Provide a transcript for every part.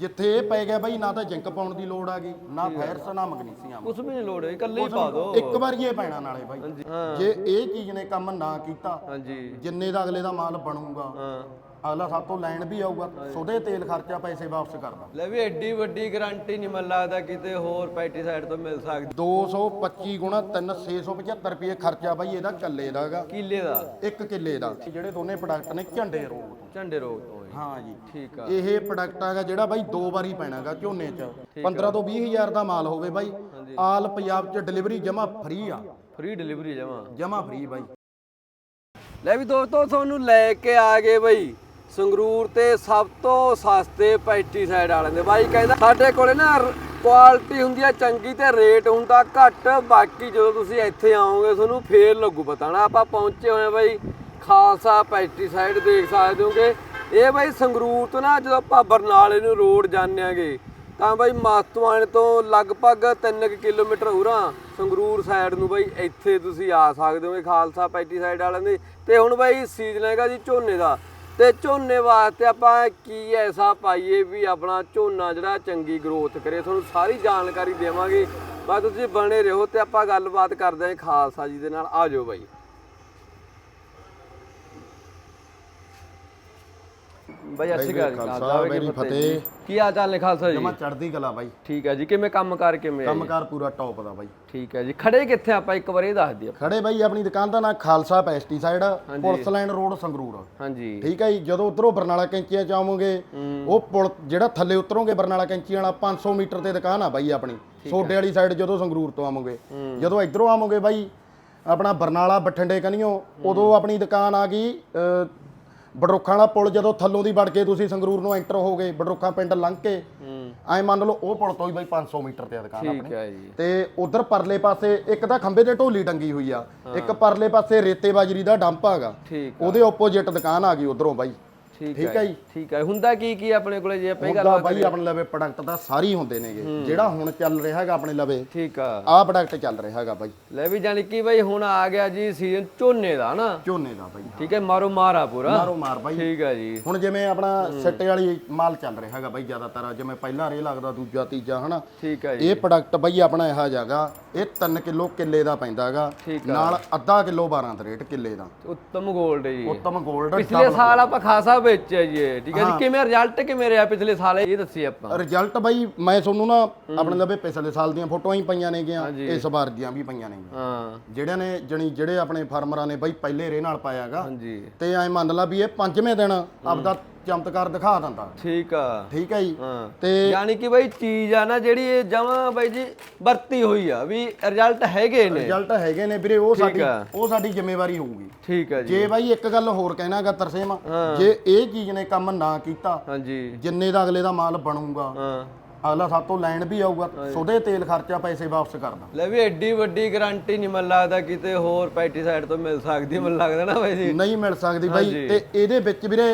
ਜਿੱਥੇ ਇਹ ਪੈ ਗਿਆ ਬਾਈ ਨਾ ਤਾਂ ਜਿੰਕ ਪਾਉਣ ਦੀ ਲੋੜ ਆ ਗਈ ਨਾ ਫਾਇਰਸ ਨਾ ਮਗਨੀਸੀਅਮ ਕੁਛ ਵੀ ਨਹੀਂ ਲੋੜ ਹੈ ਇਕੱਲੇ ਹੀ ਪਾ ਦੋ। ਇੱਕ ਵਾਰੀ ਇਹ ਪੈਣਾ ਨਾਲੇ ਬਾਈ। ਹਾਂ ਜੇ ਇਹ ਚੀਜ਼ ਨੇ ਕੰਮ ਨਾ ਕੀਤਾ ਹਾਂਜੀ। ਜਿੰਨੇ ਦਾ ਅਗਲੇ ਦਾ ਮਾਲ ਬਣੂਗਾ ਹਾਂ। ਅਗਲਾ ਸਭ ਤੋਂ ਲੈਣ ਵੀ ਆਊਗਾ ਸੋਦੇ ਤੇਲ ਖਰਚਾ ਪੈਸੇ ਵਾਪਸ ਕਰਦਾ। ਲੈ ਵੀ ਐਡੀ ਵੱਡੀ ਗਾਰੰਟੀ ਨਹੀਂ ਮਨ ਲੱਗਦਾ ਕਿਤੇ ਹੋਰ ਪੈਟੀ ਸਾਈਡ ਤੋਂ ਮਿਲ ਸਕਦੀ। 225 ਗੁਣਾ 3 675 ਰੁਪਏ ਖਰਚਾ ਬਾਈ ਇਹਦਾ ਕੱਲੇ ਦਾਗਾ ਕਿੱਲੇ ਦਾ? ਇੱਕ ਕਿੱਲੇ ਦਾ। ਜਿਹੜੇ ਦੋਨੇ ਪ੍ਰੋਡਕਟ ਨੇ ਝੰਡੇ ਰੋਗ ਤੋਂ। ਝੰਡੇ ਰੋਗ ਤੋਂ। ਹੀ। ਹਾਂ ਜੀ ਠੀਕ ਆ। ਇਹ ਪ੍ਰੋਡਕਟ ਹੈਗਾ ਜਿਹੜਾ ਬਾਈ ਦੋ ਵਾਰੀ ਪੈਣਾਗਾ ਝੋਨੇ 'ਚ। 15 ਤੋਂ 20 ਹਜ਼ਾਰ ਦਾ ਮਾਲ ਹੋਵੇ ਬਾਈ। ਆਲ ਪੰਜਾਬ 'ਚ ਡਿਲੀਵਰੀ ਜਮਾ ਫ੍ਰੀ ਆ। ਫ੍ਰੀ ਡਿਲੀਵਰੀ ਜਮਾ। ਜਮਾ ਫ੍ਰੀ ਬਾਈ। ਲੈ ਵੀ ਦੋਸਤੋ ਤੁਹਾਨੂੰ ਲੈ ਕੇ ਆ ਗਏ ਬਈ। ਸੰਗਰੂਰ ਤੇ ਸਭ ਤੋਂ ਸਸਤੇ ਪੈਸਟੀਸਾਈਡ ਵਾਲਿਆਂ ਦੇ। ਬਾਈ ਕਹਿੰਦਾ ਸਾਡੇ ਕੋਲੇ ਨਾ ਕੁਆਲਿਟੀ ਹੁੰਦੀ ਆ ਚੰਗੀ ਤੇ ਰੇਟ ਹੁੰਦਾ ਘੱਟ। ਬਾਕੀ ਜਦੋਂ ਤੁਸੀਂ ਇੱਥੇ ਆਓਗੇ ਤੁਹਾਨੂੰ ਫੇਰ ਲੱਗੂ ਪਤਾ ਨਾ। ਆਪਾਂ ਪਹੁੰਚੇ ਹੋਏ ਬਾਈ। ਖਾਲਸਾ ਪੈਸਟੀਸਾਈਡ ਦੇਖ ਸਕਦੇ ਹੋਗੇ। ਇਹ ਬਾਈ ਸੰਗਰੂਰ ਤੋਂ ਨਾ ਜਦੋਂ ਆਪਾਂ ਬਰਨਾਲੇ ਨੂੰ ਰੋਡ ਜਾਂਦੇ ਆਂਗੇ, ਤਾਂ ਬਾਈ ਮਾਸਤਵਾਨ ਤੋਂ ਲਗਭਗ 3 ਕਿਲੋਮੀਟਰ ਉਰਾਂ ਸੰਗਰੂਰ ਸਾਈਡ ਨੂੰ ਬਾਈ ਇੱਥੇ ਤੁਸੀਂ ਆ ਸਕਦੇ ਹੋਗੇ ਖਾਲਸਾ ਪੈਟੀਸਾਈਡ ਵਾਲਿਆਂ ਦੇ। ਤੇ ਹੁਣ ਬਾਈ ਸੀਜ਼ਨ ਹੈਗਾ ਜੀ ਝੋਨੇ ਦਾ। ਤੇ ਝੋਨੇ ਵਾਸਤੇ ਆਪਾਂ ਕੀ ਐਸਾ ਪਾਈਏ ਵੀ ਆਪਣਾ ਝੋਨਾ ਜਿਹੜਾ ਚੰਗੀ ਗਰੋਥ ਕਰੇ। ਤੁਹਾਨੂੰ ਸਾਰੀ ਜਾਣਕਾਰੀ ਦੇਵਾਂਗੇ। ਬਸ ਤੁਸੀਂ ਬਣੇ ਰਹੋ ਤੇ ਆਪਾਂ ਗੱਲਬਾਤ ਕਰਦੇ ਹਾਂ ਖਾਲਸਾ ਜੀ ਦੇ ਨਾਲ। ਆ ਜਾਓ ਬਾਈ ਬਾਈ ਅੱਛੀ ਗੱਲ ਖਾਲਸਾ, ਮੇਰੀ ਫਤਿਹ। ਕੀ ਹਾਲ ਚਾਲ ਨੇ ਖਾਲਸਾ ਜੀ? ਜਮਾ ਚੜਦੀ ਕਲਾ ਬਾਈ। ਠੀਕ ਹੈ ਜੀ ਕਿਵੇਂ ਕੰਮ ਕਰ ਕਿਵੇਂ ਆ ਜੀ? ਕੰਮਕਾਰ ਪੂਰਾ ਟੌਪ ਦਾ ਬਾਈ। ਠੀਕ ਹੈ ਜੀ ਖੜੇ ਕਿੱਥੇ ਆਪਾਂ? ਇੱਕ ਵਾਰ ਇਹ ਦੱਸ ਦਿਓ। ਖੜੇ ਬਾਈ ਆਪਣੀ ਦੁਕਾਨ ਦਾ ਨਾਂ Khalsa pesticide police line road Sangrur. ਹਾਂਜੀ। ਠੀਕ ਹੈ ਜੀ ਜਦੋਂ ਉਧਰੋਂ ਬਰਨਾਲਾ ਕੈਂਚੀਆਂ ਚ ਆਵੋਗੇ ਉਹ ਪੁਲ ਜਿਹੜਾ ਥੱਲੇ ਉਤਰੋਗੇ ਬਰਨਾਲਾ ਕੈਂਚੀ ਵਾਲਾ 500 ਮੀਟਰ ਤੇ ਦੁਕਾਨ ਆ ਬਾਈ ਆਪਣੀ। ਸੋਡੇ ਵਾਲੀ ਸਾਈਡ ਜਦੋਂ ਸੰਗਰੂਰ ਤੋਂ ਆਵੋਗੇ। ਜਦੋਂ ਇਧਰੋਂ ਆਵੋਗੇ ਬਾਈ ਆਪਣਾ ਬਰਨਾਲਾ ਬਠਿੰਡੇ ਕਨੀਓ ਉਦੋਂ ਆਪਣੀ ਦੁਕਾਨ ਆ ਗਈ ਬਡਰੁੱਖਾਂ ਵਾਲਾ ਪੁਲ ਜਦੋਂ ਥੱਲੋਂ ਦੀ ਵੜ ਕੇ ਤੁਸੀਂ ਸੰਗਰੂਰ ਨੂੰ ਐਂਟਰ ਹੋਗੇ ਬਡਰੁੱਖਾਂ ਪਿੰਡ ਲੰਘ ਕੇ ਐਂ ਮੰਨ ਲਓ ਉਹ ਪੁਲ ਤੋਂ ਹੀ ਬਾਈ 500 ਮੀਟਰ ਤੇ ਆ ਦੁਕਾਨ ਆਪਣੀ। ਠੀਕ ਹੈ ਜੀ। ਤੇ ਉਧਰ ਪਰਲੇ ਪਾਸੇ ਇੱਕ ਤਾਂ ਖੰਬੇ ਤੇ ਢੋਲੀ ਟੰਗੀ ਹੋਈ ਆ ਇੱਕ ਪਰਲੇ ਪਾਸੇ ਰੇਤੇ ਬਾਜਰੀ ਦਾ ਡੰਪ ਹੈਗਾ। ਉਹਦੇ ਆਪੋਜੀਟ ਦੁਕਾਨ ਆ ਗਈ ਉਧਰੋਂ ਬਾਈ। ਠੀਕ ਹੈ ਜੀ ਠੀਕ ਹੈ ਹੁੰਦਾ ਕੀ ਕੀ ਆਪਣੇ ਕੋਲੇ ਜੇ ਆਪਾਂ ਇਹ ਗੱਲ ਬਾਈ ਆਪਣੇ ਲਵੇ ਪ੍ਰੋਡਕਟ ਤਾਂ ਸਾਰੇ ਹੀ ਹੁੰਦੇ ਨੇਗੇ। ਜਿਹੜਾ ਹੁਣ ਚੱਲ ਰਿਹਾ ਹੈਗਾ ਆਪਣੇ ਲਵੇ ਠੀਕ ਆ। ਆਹ ਪ੍ਰੋਡਕਟ ਚੱਲ ਰਿਹਾ ਹੈਗਾ ਬਾਈ। ਲੈ ਵੀ ਜਾਣੀ ਕਿ ਬਾਈ ਹੁਣ ਆ ਗਿਆ ਜੀ ਸੀਜ਼ਨ ਝੋਨੇ ਦਾ ਨਾ ਝੋਨੇ ਦਾ ਬਾਈ ਠੀਕ ਹੈ ਮਾਰੋ ਮਾਰਾ ਪੂਰਾ। ਮਾਰੋ ਮਾਰ ਬਾਈ। ਠੀਕ ਹੈ ਜੀ। ਹੁਣ ਜਿਵੇਂ ਆਪਣਾ ਸਿੱਟੇ ਵਾਲੀ ਮਾਲ ਚੱਲ ਰਿਹਾ ਹੈਗਾ ਬਾਈ ਜ਼ਿਆਦਾਤਰ ਜਿਵੇਂ ਪਹਿਲਾ ਰੇ ਲੱਗਦਾ ਦੂਜਾ ਤੀਜਾ ਹਨਾ? ਠੀਕ ਹੈ ਜੀ। ਇਹ ਪ੍ਰੋਡਕਟ ਬਾਈ ਆਪਣਾ ਇਹੋ ਜਾਗਾ ਇਹ 3 ਕਿਲੋ ਕਿੱਲੇ ਦਾ ਪੈਂਦਾ ਹੈਗਾ ਠੀਕ ਨਾਲ ਅੱਧਾ ਕਿਲੋ 12 ਦਾ ਰੇਟ ਕਿੱਲੇ ਦਾ। ਉੱਤਮ 골ਡ ਜੀ। ਉੱਤਮ 골ਡ ਪਿਛਲੇ ਸਾਲ ਆਪਾਂ ਖਾਸਾ ਵੇਚਿਆ ਜੀ ਇਹ, ਠੀਕ ਹੈ ਜੀ? ਕਿਵੇਂ ਰਿਜ਼ਲਟ ਕਿਵੇਂ ਰਿਹਾ ਪਿਛਲੇ ਸਾਲ? ਇਹ ਦੱਸੀ ਆਪਾਂ। ਰਿਜ਼ਲਟ ਬਾਈ ਮੈਂ ਤੁਹਾਨੂੰ ਨਾ ਆਪਣੇ ਲਵੇ ਪਿਛਲੇ ਸਾਲ ਦੀਆਂ ਫੋਟੋਆਂ ਹੀ ਪਈਆਂ ਨੇਗੀਆਂ ਇਸ ਵਾਰ ਦੀਆਂ ਵੀ ਪਈਆਂ ਨੇਗੀਆਂ। ਹਾਂ। ਜਿਹੜਿਆਂ ਨੇ ਜਣੀ ਜਿਹੜੇ ਆਪਣੇ ਫਾਰਮਰਾਂ ਨੇ ਬਾਈ ਪਹਿਲੇ ਰੇ ਨਾਲ ਪਾਇਆਗਾ। ਹਾਂਜੀ ਤੇ ਐ ਮੰਨ ਲਾ ਵੀ ਇਹ ਪੰਜਵੇਂ ਦਿਨ ਆਪਦਾ ਚਮਤਕਾਰ ਦਿਖਾ ਦਿੰਦਾ। ਠੀਕ ਆ। ਠੀਕ ਹੈ ਜੀ। ਹਾਂ। ਤੇ ਯਾਨੀ ਕਿ ਬਾਈ ਚੀਜ਼ ਆ ਨਾ ਜਿਹੜੀ ਇਹ ਜਮਾ ਬਾਈ ਜੀ ਵਰਤੀ ਹੋਈ ਆ ਵੀ ਰਿਜ਼ਲਟ ਹੈਗੇ ਨੇ। ਰਿਜ਼ਲਟ ਹੈਗੇ ਨੇ ਵੀਰੇ ਉਹ ਸਾਡੀ। ਉਹ ਸਾਡੀ ਜ਼ਿੰਮੇਵਾਰੀ ਹੋਊਗੀ। ਠੀਕ ਹੈ ਜੀ। ਜੇ ਬਾਈ ਇੱਕ ਗੱਲ ਹੋਰ ਕਹਿਣਾਗਾ ਤਰਸੇਮ ਜੇ ਇਹ ਚੀਜ਼ ਨੇ ਕੰਮ ਨਾ ਕੀਤਾ ਹਾਂਜੀ। ਜਿੰਨੇ ਦਾ ਅਗਲੇ ਦਾ ਮਾਲ ਬਣੂਗਾ ਹਾਂ। ਅਗਲਾ ਤੋਂ ਲੈਣ ਵੀ ਆਊਗਾ ਸੋਦੇ ਤੇਲ ਖਰਚਾ ਪੈਸੇ ਵਾਪਸ ਕਰਦਾ ਲੈ ਵੀ ਐਡੀ ਵੱਡੀ ਗਾਰੰਟੀ ਨਹੀਂ ਮਨ ਲੱਗਦਾ ਕਿਤੇ ਹੋਰ ਪੈਟੀ ਸਾਈਡ ਤੋਂ ਮਿਲ ਸਕਦੀ ਮਨ ਲੱਗਦਾ ਨਾ ਬਾਈ ਜੀ। ਨਹੀਂ ਮਿਲ ਸਕਦੀ ਬਾਈ। ਤੇ ਇਹਦੇ ਵਿੱਚ ਵੀਰੇ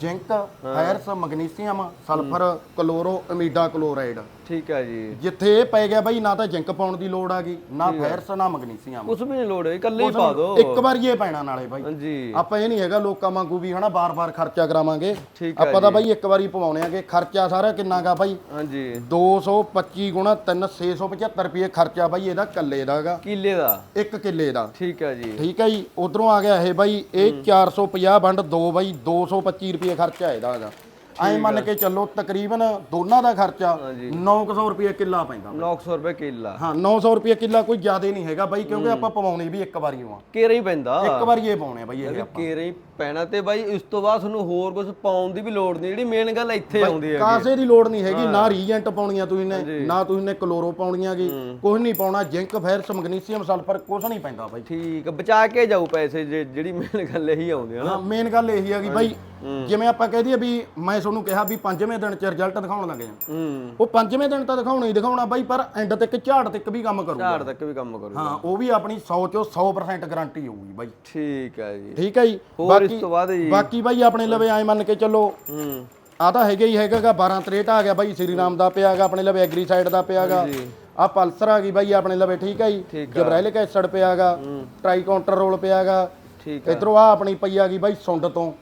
zinc ferrous magnesium sulphur chloro ਅਮੀਡਾ ਕਲੋਰਾਈਡ। ਠੀਕ ਹੈ ਜੀ। ਜਿੱਥੇ ਇਹ ਪੈ ਗਿਆ ਬਾਈ ਨਾ ਤਾਂ ਜ਼ਿੰਕ ਪਾਉਣ ਦੀ ਲੋੜ ਆ ਗਈ ਨਾ ਫਾਇਰਸ ਨਾ ਮੈਗਨੀਸੀਅਮ ਕੁਛ ਵੀ ਨਹੀਂ ਲੋੜ ਹੈ ਇਕੱਲੇ ਹੀ ਪਾ ਦੋ। ਇੱਕ ਵਾਰੀ ਇਹ ਪੈਣਾ ਨਾਲੇ ਬਾਈ। ਹਾਂਜੀ। ਆਪਾਂ ਇਹ ਨਹੀਂ ਹੈਗਾ ਲੋਕਾਂ ਵਾਂਗੂ ਵੀ ਹਨਾ ਬਾਰ-ਬਾਰ ਖਰਚਾ ਕਰਾਵਾਂਗੇ। ਠੀਕ ਹੈ ਆਪਾਂ ਤਾਂ ਬਾਈ ਇੱਕ ਵਾਰੀ ਪਵਾਉਣੇ ਆਗੇ ਖਰਚਾ ਸਾਰਾ ਕਿੰਨਾਗਾ ਬਾਈ? ਹਾਂਜੀ। 225 ਗੁਣਾ 3 675 ਰੁਪਏ ਖਰਚਾ ਬਾਈ ਇਹਦਾ ਕੱਲੇ ਦਾਗਾ ਕਿੱਲੇ ਦਾ? ਇੱਕ ਕਿੱਲੇ ਦਾ। ਠੀਕ ਹੈ ਜੀ। ਠੀਕ ਹੈ ਜੀ ਉਧਰੋਂ ਆ ਗਿਆ ਇਹ ਬਾਈ ਇਹ 450 ਵੰਡ 2 ਬਾਈ 225 ਰੁਪਏ ਖਰਚਾ ਇਹਦਾ ਹੈਗਾ ਐਂ ਮੰਨ ਕੇ ਚੱਲੋ ਤਕਰੀਬਨ ਦੋਨਾਂ ਦਾ ਖਰਚਾ 900 ਰੁਪਏ ਕਿੱਲਾ ਪੈਂਦਾ 900 ਰੁਪਏ ਕਿੱਲਾ। ਹਾਂ 900 ਰੁਪਏ ਕਿੱਲਾ ਕੋਈ ਜ਼ਿਆਦਾ ਨਹੀਂ ਹੈਗਾ ਬਾਈ ਕਿਉਂਕਿ ਆਪਾਂ ਪਵਾਉਣੇ ਵੀ ਇੱਕ ਵਾਰੀ ਆ ਕੇਰਾ ਹੀ ਪੈਂਦਾ। ਇੱਕ ਵਾਰੀ ਇਹ ਪਾਉਣੇ ਆ ਬਾਈ ਇਹ ਵੀ ਕੇਰਾ ਹੀ ਪੈਣਾ ਤੇ ਬਾਈ ਇਸ ਤੋਂ ਬਾਅਦ ਤੁਹਾਨੂੰ ਹੋਰ ਕੁਝ ਪਾਉਣ ਦੀ ਵੀ ਲੋੜ ਨਹੀਂ ਜਿਹੜੀ ਮੇਨ ਗੱਲ ਇੱਥੇ ਆਉਂਦੀ ਹੈ ਕਾਸੇ ਦੀ ਲੋੜ ਨਹੀਂ ਹੈਗੀ ਨਾ ਰੀਜੈਂਟ ਪਾਉਣੀਆਂ ਤੁਸੀਂ ਨੇ ਨਾ ਤੁਸੀਂ ਨੇ ਕਲੋਰੋ ਪਾਉਣੀਆਂ ਗੀ ਕੁਝ ਨਹੀਂ ਪਾਉਣਾ ਜ਼ਿੰਕ ਫੈਰਸ ਮੈਗਨੀਸੀਅਮ ਸਲਫਰ ਕੁਝ ਨਹੀਂ ਪੈਂਦਾ ਬਾਈ। ਠੀਕ ਆ, ਬਚਾ ਕੇ ਜਾਊ ਪੈਸੇ ਜਿਹੜੀ ਮੇਨ ਗੱਲ ਇਹੀ ਆਉਂਦੀ ਹੈ ਨਾ। ਮੇਨ ਗੱਲ ਇਹੀ ਹੈਗੀ ਬਾਈ ਜਿਵੇਂ ਆਪਾਂ ਕਹਿ ਦਈਏ ਵੀ ਮੈਂ ਤੁਹਾਨੂੰ ਕਿਹਾ ਵੀ ਪੰਜਵੇਂ ਦਿਨ ਚ ਰਿਜ਼ਲਟ ਦਿਖਾਉਣ ਲੱਗੇ ਆ। ਉਹ ਪੰਜਵੇਂ ਦਿਨ ਤਾਂ ਦਿਖਾਉਣਾ ਹੀ ਦਿਖਾਉਣਾ ਬਾਈ ਪਰ ਐਂਡ ਤੱਕ ਝਾੜ ਤੱਕ ਵੀ ਕੰਮ ਕਰੂਗਾ। ਝਾੜ ਤੱਕ ਵੀ ਕੰਮ ਕਰੂ ਹਾਂ ਉਹ ਵੀ ਆਪਣੀ 100 ਚੋਂ 100% ਗਾਰੰਟੀ ਹੋਊਗੀ ਬਾਈ। ਠੀਕ ਹੈ ਜੀ। ਠੀਕ ਹੈ ਜੀ। ਹੋਰ ਇਸ ਤੋਂ ਬਾਅਦ ਜੀ। ਬਾਕੀ ਬਾਈ ਆਪਣੇ ਲਵੇ ਐ ਮੰਨ ਕੇ ਚੱਲੋ। ਹੂੰ। ਆ ਤਾਂ ਹੈਗਾ ਹੀ ਹੈਗਾਗਾ 12 63 ਆ ਗਿਆ ਬਾਈ ਸ੍ਰੀ ਰਾਮ ਦਾ ਪਿਆਗਾ ਆਪਣੇ ਲਵੇ ਐਗਰੀ ਸਾਈਡ ਦਾ ਪਿਆਗਾ ਆ ਪਲਸਰ ਆ ਗਈ ਬਾਈ ਆਪਣੇ ਲਵੇ ਠੀਕ ਹੈ ਜੀ। ਠੀਕ ਜਬਰਾਇਲਿਕ ਐਸਿਡ ਪਿਆਗਾ ਟਰਾਈ ਕਾਊਂਟਰ ਰੋਲ ਪਿਆਗਾ ਠੀਕ ਇਧਰੋਂ ਆ ਆਪਣੀ ਪਈ ਆ ਗਈ ਬਾਈ ਸੁੰਡ ਤੋਂ।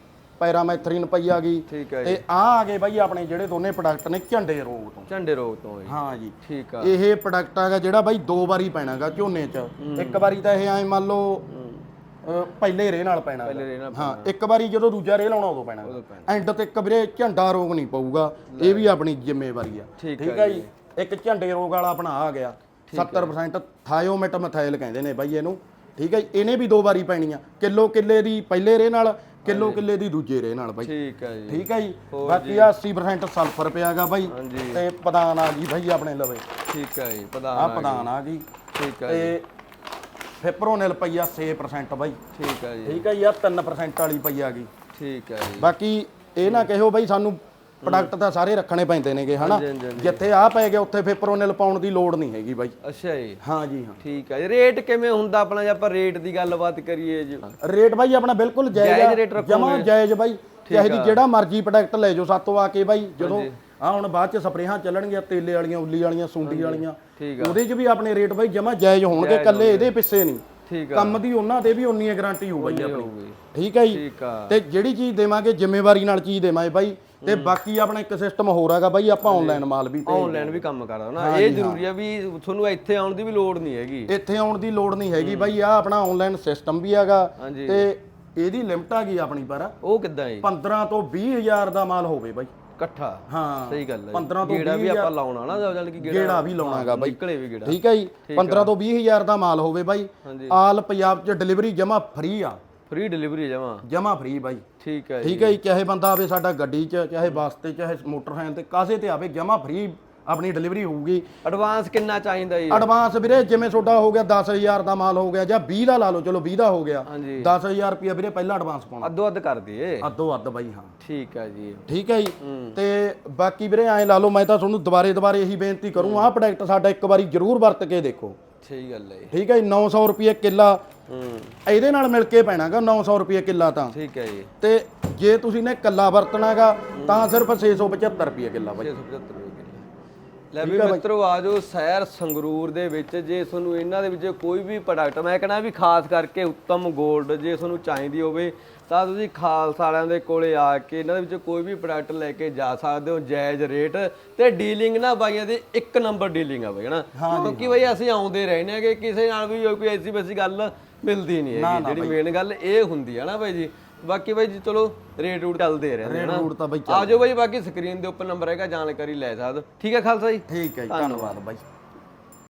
ਪੈਰਾਮੈਥਰਿਨ ਪਈ ਆ ਗਈ। ਹੈ ਤੇ ਆ ਆ ਗਏ ਬਾਈ ਆਪਣੇ ਜਿਹੜੇ ਦੋਨੇ ਪ੍ਰੋਡਕਟ ਨੇ ਝੰਡੇ ਰੋਗ ਤੋਂ। ਝੰਡੇ ਰੋਗ ਤੋਂ ਹਾਂ ਜੀ। ਠੀਕ ਆ। ਇਹ ਪ੍ਰੋਡਕਟ ਹੈਗਾ ਜਿਹੜਾ ਬਾਈ ਦੋ ਵਾਰੀ ਪੈਣਾਗਾ ਝੋਨੇ 'ਚ। ਇੱਕ ਵਾਰੀ ਤਾਂ ਇਹ ਐ ਮੰਨ ਲਓ ਪਹਿਲੇ ਰੇ ਨਾਲ ਪੈਣਾ ਪਹਿਲੇ ਰੇ ਨਾਲ ਹਾਂ ਇੱਕ ਵਾਰੀ ਜਦੋਂ ਦੂਜਾ ਰੇ ਲਾਉਣਾ ਉਦੋਂ ਪੈਣਾ ਐਂਡ ਤੇ ਇੱਕ ਵੀਰੇ ਝੰਡਾ ਰੋਗ ਨਹੀਂ ਪਊਗਾ ਇਹ ਵੀ ਆਪਣੀ ਜ਼ਿੰਮੇਵਾਰੀ ਆ। ਠੀਕ ਹੈ ਜੀ। ਇੱਕ ਝੰਡੇ ਰੋਗ ਵਾਲਾ ਆਪਣਾ ਆ ਗਿਆ। 70% ਥਾਇਓਮੈਟ ਮਥਾਇਲ ਕਹਿੰਦੇ ਨੇ ਬਾਈ ਇਹਨੂੰ। ਠੀਕ ਹੈ ਜੀ? ਇਹਨੇ ਵੀ ਦੋ ਵਾਰੀ ਪੈਣੀ ਆ। ਕਿਲੋ ਕਿੱਲੇ ਦੀ ਪਹਿਲੇ ਰੇ ਨਾਲ ਕਿਲੋ ਕਿੱਲੇ ਦੀ ਦੂਜੇ ਰੇ ਨਾਲ ਬਾਈ। ਠੀਕ ਹੈ ਜੀ। ਠੀਕ ਹੈ ਜੀ? ਬਾਕੀ ਆ 80% ਸਲਫਰ ਪਿਆਗਾ ਬਾਈ। ਤੇ ਪਦਾਨ ਆ ਗਈ ਬਾਈ ਆਪਣੇ ਲਵੇ। ਠੀਕ ਹੈ ਜੀ ਆ ਪ੍ਰਧਾਨ ਪਦਾਨ ਆ ਗਈ। ਠੀਕ ਹੈ ਤੇ ਫਿਪਰੋਨਿਲ ਪਈ ਆ 6% ਬਾਈ। ਠੀਕ ਹੈ ਜੀ। ਠੀਕ ਹੈ ਜੀ ਆ 3% ਵਾਲੀ ਪਈ ਆ ਗਈ। ਠੀਕ ਹੈ ਜੀ। ਬਾਕੀ ਇਹ ਨਾ ਕਹੋ ਬਾਈ ਸਾਨੂੰ ਪ੍ਰੋਡਕਟ ਤਾਂ ਸਾਰੇ ਰੱਖਣੇ ਪੈਂਦੇ ਨੇਗੇ ਹਨਾ। ਜਿੱਥੇ ਆ ਪੈ ਗਿਆ ਉੱਥੇ ਫਿਪਰੋਨਿਲ ਪਾਉਣ ਦੀ ਲੋੜ ਨਹੀਂ ਹੈਗੀ ਬਾਈ। ਅੱਛਾ ਜੀ। ਹਾਂ ਜੀ ਹਾਂ। ਠੀਕ ਹੈ ਜੀ। ਰੇਟ ਕਿਵੇਂ ਹੁੰਦਾ ਆਪਣਾ ਜੇ ਆਪਾਂ ਰੇਟ ਦੀ ਗੱਲਬਾਤ ਕਰੀਏ ਜੀ? ਰੇਟ ਬਾਈ ਆਪਣਾ ਬਿਲਕੁਲ ਜਾਇਜ਼? ਜਮਾ ਜਾਇਜ਼ ਬਾਈ। ਚਾਹੇ ਜਿਹੜਾ ਮਰਜ਼ੀ ਪ੍ਰੋਡਕਟ ਲੈ ਜਾਓ ਸਾਤੋਂ ਆ ਕੇ ਬਾਈ ਜਦੋਂ ਆ ਹੁਣ ਬਾਅਦ ਚ ਸਪਰੇਹਾਂ ਚੱਲਣਗੀਆਂ ਤੇਲੇ ਵਾਲੀਆਂ ਉੱਲੀ ਵਾਲੀਆਂ ਸੁੰਡੀ ਵਾਲੀਆਂ। ਠੀਕ ਉਹਦੇ 'ਚ ਵੀ ਆਪਣੇ ਰੇਟ ਬਾਈ ਜਮਾ ਜਾਇਜ਼ ਹੋਣਗੇ ਕੱਲੇ ਇਹਦੇ ਪਿੱਛੇ ਨਹੀਂ। ਠੀਕ ਆ। ਕੰਮ ਦੀ ਉਹਨਾਂ ਤੇ ਵੀ ਉਨੀ ਗਾਰੰਟੀ ਹੋਊ ਬਾਈ ਆਪਣੀ। ਠੀਕ ਹੈ ਜੀ? ਤੇ ਜਿਹੜੀ ਚੀਜ਼ ਦੇਵਾਂਗੇ ਜ਼ਿੰਮੇਵਾਰੀ ਨਾਲ ਚੀਜ਼ ਦੇਵਾਂਗੇ ਬਾਈ। ਤੇ ਬਾਕੀ ਆਪਣਾ ਇੱਕ ਸਿਸਟਮ ਹੋਰ ਹੈਗਾ ਬਾਈ ਆਪਾਂ ਆਨਲਾਈਨ ਮਾਲ ਵੀ ਭੇਜ ਆਨਲਾਈਨ ਵੀ ਕੰਮ ਕਰਦਾ ਨਾ। ਇਹ ਜ਼ਰੂਰੀ ਆ ਵੀ ਤੁਹਾਨੂੰ ਇੱਥੇ ਆਉਣ ਦੀ ਵੀ ਲੋੜ ਨਹੀਂ ਹੈਗੀ। ਇੱਥੇ ਆਉਣ ਦੀ ਲੋੜ ਨਹੀਂ ਹੈਗੀ ਬਾਈ ਆ ਆਪਣਾ ਆਨਲਾਈਨ ਸਿਸਟਮ ਵੀ ਹੈਗਾ। ਤੇ ਇਹਦੀ ਲਿਮਟ ਆ ਗਈ ਆਪਣੀ ਪਰ। ਉਹ ਕਿੱਦਾਂ ਜੀ? 15 ਤੋਂ 20 ਹਜ਼ਾਰ ਦਾ ਮਾਲ ਹੋਵੇ ਬਾਈ। ਇਕੱਠਾ। ਹਾਂ ਸਹੀ ਗੱਲ ਹੈ 15 ਤੋਂ ਗੇੜਾ 20 ਵੀ ਆਪਾਂ ਲਾਉਣਾ ਨਾ ਜਾਨ ਕਿ ਗੇੜਾ ਵੀ ਲਾਉਣਾਗਾ ਬਾਈ। ਨਿਕਲੇ ਵੀ ਗੇੜਾ। ਠੀਕ ਹੈ ਜੀ 15 ਤੋਂ 20 ਹਜ਼ਾਰ ਦਾ ਮਾਲ ਹੋਵੇ ਬਾਈ। ਆਲ ਪੰਜਾਬ 'ਚ ਡਿਲੀਵਰੀ ਜਮਾ ਫ੍ਰੀ ਆ। ਫ੍ਰੀ ਡਿਲੀਵਰੀ ਜਮਾ? ਜਮਾ ਫ੍ਰੀ ਬਾਈ। ਠੀਕ ਹੈ ਜੀ। ਠੀਕ ਹੈ ਜੀ ਚਾਹੇ ਬੰਦਾ ਆਵੇ ਸਾਡਾ ਗੱਡੀ 'ਚ ਚਾਹੇ ਬੱਸ ਤੇ ਚਾਹੇ ਮੋਟਰਸਾਈਕਲ ਤੇ ਕਾਸੇ ਤੇ ਆਵੇ ਜਮਾ ਫ੍ਰੀ ਆਪਣੀ ਡਿਲੀਵਰੀ ਹੋਊਗੀ। ਐਡਵਾਂਸ ਕਿੰਨਾ ਚਾਹੀਦਾ ਜੀ? ਐਡਵਾਂਸ ਵੀਰੇ ਜਿਵੇਂ ਤੁਹਾਡਾ ਹੋ ਗਿਆ 10000 ਦਾ ਮਾਲ ਹੋ ਗਿਆ ਜਾਂ 20 ਦਾ ਲਾ ਲਓ ਚਲੋ 20 ਦਾ ਹੋ ਗਿਆ। ਹਾਂਜੀ। 10000 ਰੁਪਏ ਵੀਰੇ ਪਹਿਲਾਂ ਐਡਵਾਂਸ ਪਾਉਣਾ। ਅੱਧੋ ਅੱਧ ਕਰ ਦਈਏ। ਅੱਧੋ ਅੱਧ ਬਾਈ ਹਾਂ। ਠੀਕ ਹੈ ਜੀ। ਠੀਕ ਹੈ ਜੀ। ਤੇ ਬਾਕੀ ਵੀਰੇ ਐਂ ਲਾ ਲਓ ਮੈਂ ਤਾਂ ਤੁਹਾਨੂੰ ਦੁਬਾਰੇ ਦੁਬਾਰੇ ਇਹੀ ਬੇਨਤੀ ਕਰੂੰ ਆਹ ਪ੍ਰੋਡਕਟ ਸਾਡਾ ਇੱਕ ਵਾਰੀ ਜ਼ਰੂਰ ਵਰਤ ਕੇ ਦੇਖੋ। ਸਹੀ ਗੱਲ ਹੈ ਠੀਕ ਹੈ ਜੀ 900 ਰੁਪਏ ਕਿੱਲਾ। ਹੂੰ। ਇਹਦੇ ਨਾਲ ਮਿਲ ਕੇ ਪੈਣਾਗਾ 900 ਰੁਪਏ ਕਿੱਲਾ ਤਾਂ। ਠੀਕ ਹੈ ਜੀ। ਤੇ ਜੇ ਤੁਸੀਂ ਨੇ ਕੱਲਾ ਵਰਤਣਾਗਾ ਤਾਂ ਸਿਰਫ 675 ਰੁਪਏ ਕਿੱਲਾ ਬਾਈ। 675 ਰੁਪਏ ਕਿਲੋ ਲੈ ਵੀ ਮਿੱਤਰੋ ਆਜੋ ਸ਼ਹਿਰ ਸੰਗਰੂਰ ਦੇ ਵਿੱਚ। ਜੇ ਤੁਹਾਨੂੰ ਇਹਨਾਂ ਦੇ ਵਿੱਚ ਕੋਈ ਵੀ ਪ੍ਰੋਡਕਟ ਮੈਂ ਕਹਿੰਦਾ ਵੀ ਖਾਸ ਕਰਕੇ ਉੱਤਮ 골ਡ ਜੇ ਤੁਹਾਨੂੰ ਚਾਹੀਦੀ ਹੋਵੇ ਤਾਂ ਤੁਸੀਂ ਖਾਲਸਾ ਵਾਲਿਆਂ ਦੇ ਕੋਲੇ ਆ ਕੇ ਇਹਨਾਂ ਦੇ ਵਿੱਚ ਕੋਈ ਵੀ ਪ੍ਰੋਡਕਟ ਲੈ ਕੇ ਜਾ ਸਕਦੇ ਹੋ ਜਾਇਜ਼ ਰੇਟ ਤੇ ਡੀਲਿੰਗ ਨਾ ਬਾਈਆਂ ਦੀ ਇੱਕ ਨੰਬਰ ਡੀਲਿੰਗ ਆ ਬਈ ਹਨਾ? ਕਿਉਂਕਿ ਬਈ ਅਸੀਂ ਆਉਂਦੇ ਰਹਿੰਦੇ ਆਗੇ ਕਿਸੇ ਨਾਲ ਵੀ ਕੋਈ ਐਸੀ ਵੈਸੀ ਗੱਲ ਮਿਲਦੀ ਨਹੀਂ ਹੈਗੀ। ਜਿਹੜੀ ਮੇਨ ਗੱਲ ਇਹ ਹੁੰਦੀ ਹੈ ਨਾ ਬਾਈ ਜੀ। ਬਾਕੀ ਬਾਈ ਜੀ ਚਲੋ ਰੇਟ ਰੂਟ ਚੱਲਦੇ ਰਹਿੰਦੇ ਹਨਾ ਰੂਟ ਤਾਂ ਬਾਈ ਆ ਜਾਓ ਬਾਈ ਬਾਕੀ ਸਕਰੀਨ ਦੇ ਉੱਪਰ ਨੰਬਰ ਹੈਗਾ ਜਾਣਕਾਰੀ ਲੈ ਸਕਦੇ। ਠੀਕ ਹੈ ਖਾਲਸਾ ਜੀ? ਠੀਕ ਹੈ ਜੀ ਧੰਨਵਾਦ ਬਾਈ।